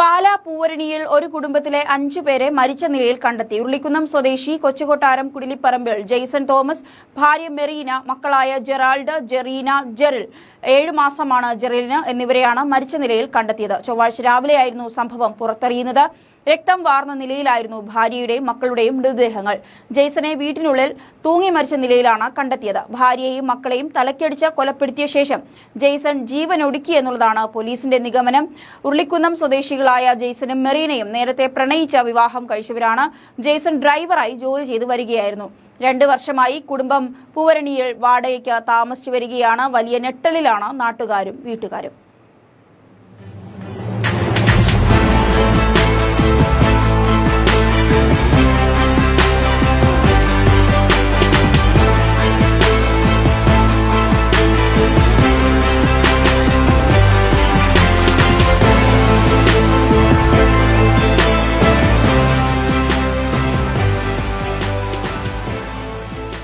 പാലാ പൂവരണിയിൽ ഒരു കുടുംബത്തിലെ അഞ്ചു പേരെ മരിച്ച നിലയിൽ കണ്ടെത്തി. ഉരുളിക്കുന്നം സ്വദേശി കൊച്ചുകൊട്ടാരം കുടിലിപ്പറമ്പിൽ ജെയ്സൺ തോമസ് ഭാര്യ മെറീന മക്കളായ ജെറാൾഡ് ജെറീന ജെറിൽ. ഏഴു മാസമാണ് ജെറിലിന് എന്നിവരെയാണ് മരിച്ച നിലയിൽ കണ്ടെത്തിയത്. ചൊവ്വാഴ്ച രാവിലെയായിരുന്നു സംഭവം പുറത്തറിയുന്നത്. രക്തം വാർന്ന നിലയിലായിരുന്നു ഭാര്യയുടെയും മക്കളുടെയും മൃതദേഹങ്ങൾ. ജെയ്സനെ വീട്ടിനുള്ളിൽ തൂങ്ങി മരിച്ച നിലയിലാണ് കണ്ടെത്തിയത്. ഭാര്യയെയും മക്കളെയും തലക്കടിച്ച് കൊലപ്പെടുത്തിയ ശേഷം ജെയ്സൺ എന്നുള്ളതാണ് പോലീസിന്റെ നിഗമനം. ഉരുളിക്കുന്നം സ്വദേശികളായ ജെയ്സനും മെറീനയും നേരത്തെ പ്രണയിച്ച വിവാഹം കഴിച്ചവരാണ് ജെയ്സൺ ഡ്രൈവറായി ജോലി ചെയ്തു വരികയായിരുന്നു. രണ്ട് വർഷമായി കുടുംബം പൂവരണിയിൽ വാടകയ്ക്ക് താമസിച്ചു വരികയാണ്. വലിയ ഞെട്ടലിലാണ് നാട്ടുകാരും വീട്ടുകാരും.